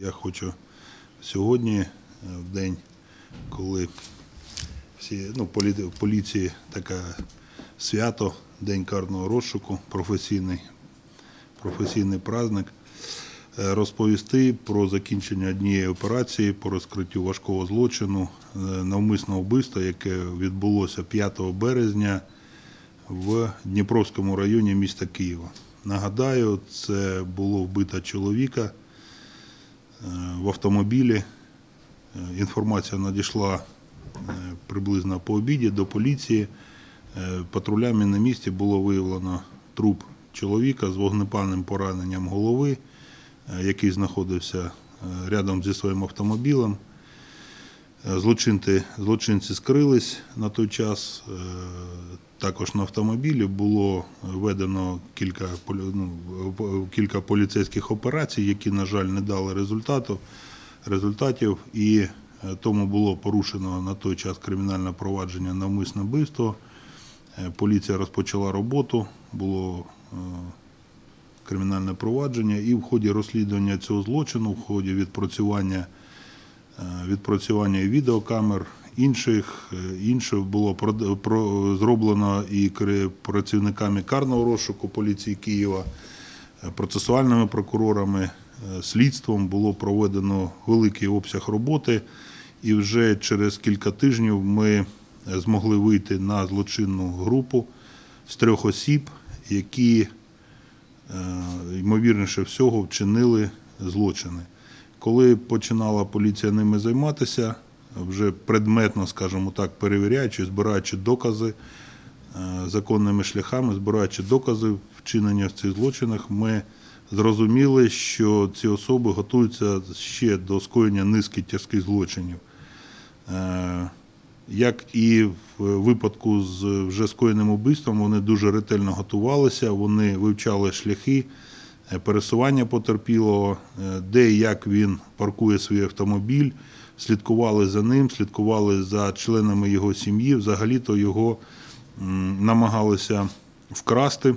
Я хочу сьогодні, е, в день, коли всі, ну, в поліції таке свято, День карного розшуку, професійний, професійний праздник, е, розповісти про закінчення однієї операції по розкриттю важкого злочину, е, навмисного вбивства, яке відбулося 5 березня в Дніпровському районі міста Києва. Нагадаю, це було вбито чоловіка в автомобілі. Е, Інформація надійшла е, приблизно по обіді до поліції. Е, Патрулями на місці було виявлено труп чоловіка з вогнепальним пораненням голови, е, який знаходився е, рядом зі своїм автомобілем. Е, Злочинці, злочинці скрились на той час. Також на автомобілі було введено кілька, ну, кілька поліцейських операцій, які, на жаль, не дали результату, результатів. І е, тому було порушено на той час кримінальне провадження навмисне вбивство. Е, Поліція розпочала роботу, було е, кримінальне провадження, і в ході розслідування цього злочину, в ході відпрацювання відпрацювання відеокамер, інших, е, інше було зроблено і працівниками карного розшуку поліції Києва, е, процесуальними прокурорами, е, слідством було проведено великий обсяг роботи, і вже через кілька тижнів ми змогли вийти на злочинну групу з трьох осіб, які ймовірніше всього вчинили злочини. Коли починала поліція ними займатися, вже предметно, скажімо так, перевіряючи, збираючи докази е, законними шляхами, збираючи докази вчинення в цих злочинах, ми зрозуміли, що ці особи готуються ще до скоєння низки тяжких злочинів. Е, Як і в випадку з вже скоєним убивством, вони дуже ретельно готувалися, вони вивчали шляхи пересування потерпілого, е, де і як він паркує свій автомобіль, слідкували за ним, слідкували за членами його сім'ї. Взагалі-то його намагалися вкрасти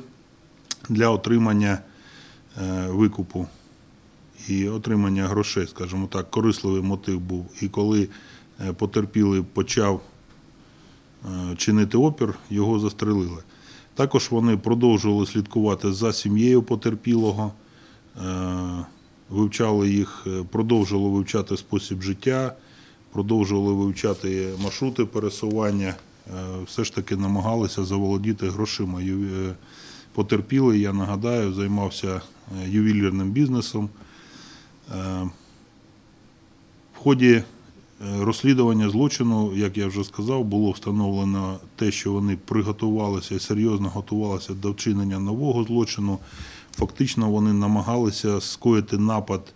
для отримання е, викупу і отримання грошей, скажімо так, корисливий мотив був. І коли е, потерпілий почав е, чинити опір, його застрелили. Також вони продовжували слідкувати за сім'єю потерпілого, е, вивчали їх, е, продовжували вивчати спосіб життя, продовжували вивчати маршрути пересування, е, все ж таки намагалися заволодіти грошима. Потерпілий, я нагадаю, займався ювелірним бізнесом. В ході розслідування злочину, як я вже сказав, було встановлено те, що вони приготувалися і серйозно готувалися до вчинення нового злочину. Фактично вони намагалися скоїти напад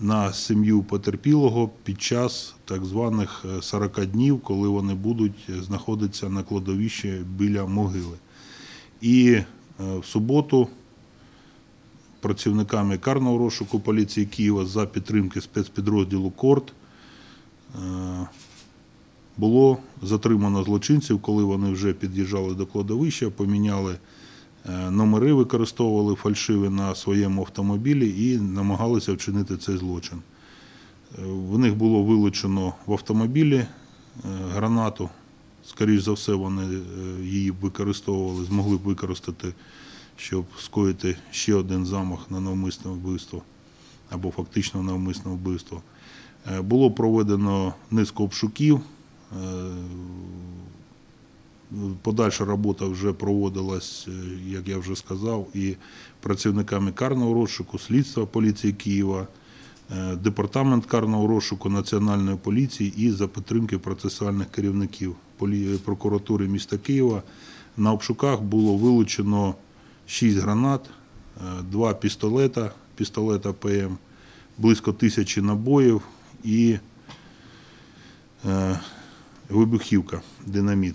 на сім'ю потерпілого під час так званих е, 40 днів, коли вони будуть е, знаходитися на кладовищі біля могили. І е, в суботу працівниками карного розшуку поліції Києва за підтримки спецпідрозділу КОРТ е, було затримано злочинців, коли вони вже під'їжджали до кладовища, поміняли е, номери, використовували фальшиві на своєму автомобілі і намагалися вчинити цей злочин. Е, В них було вилучено в автомобілі е, гранату. Скоріш за все, вони е, її б використовували, змогли б використати, щоб скоїти ще один замах на навмисне вбивство або фактично навмисне вбивство. Е, Було проведено низку обшуків. е, Подальша робота вже проводилась, е, як я вже сказав, і працівниками карного розшуку, слідства поліції Києва, департамент карного розшуку Національної поліції і за підтримки процесуальних керівників прокуратури міста Києва. На обшуках було вилучено 6 гранат, 2 пістолета, пістолета ПМ, близько тисячі набоїв і е, вибухівка, динаміт.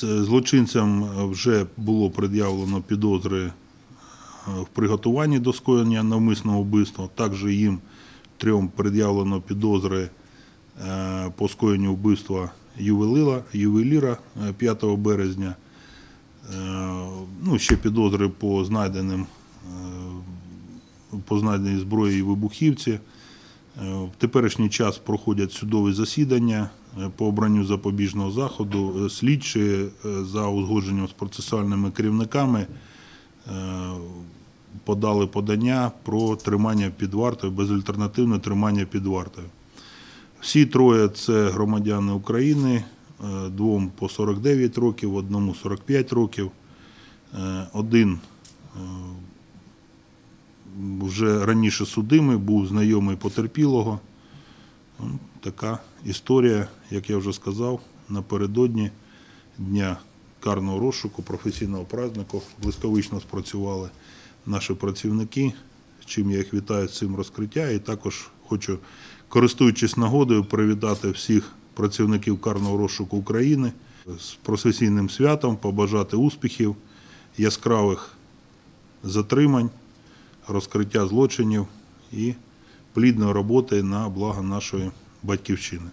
Злочинцям вже було пред'явлено підозри е, в приготуванні до скоєння навмисного вбивства. Також їм трьом пред'явлено підозри е, по скоєнню вбивства ювеліра, ювеліра е, 5 березня. Ну, ще підозри по знайденим е, по знайденій зброї і вибухівці. Е, В теперішній час проходять судові засідання е, по обранню запобіжного заходу. Е, Слідчі е, за узгодженням з процесуальними керівниками е, подали подання про тримання під вартою, безальтернативне тримання під вартою. Всі троє це громадяни України, е, двом по 49 років, одному 45 років. Е, Один е, вже раніше судимий, був знайомий потерпілого. Ну, Така історія, як я вже сказав, напередодні дня карного розшуку, професійного празднику блискавично спрацювали наші працівники, чим я їх вітаю з цим розкриття. І також хочу, користуючись нагодою, привітати всіх працівників карного розшуку України з професійним святом, побажати успіхів, яскравих затримань, розкриття злочинів і плідної роботи на благо нашої батьківщини.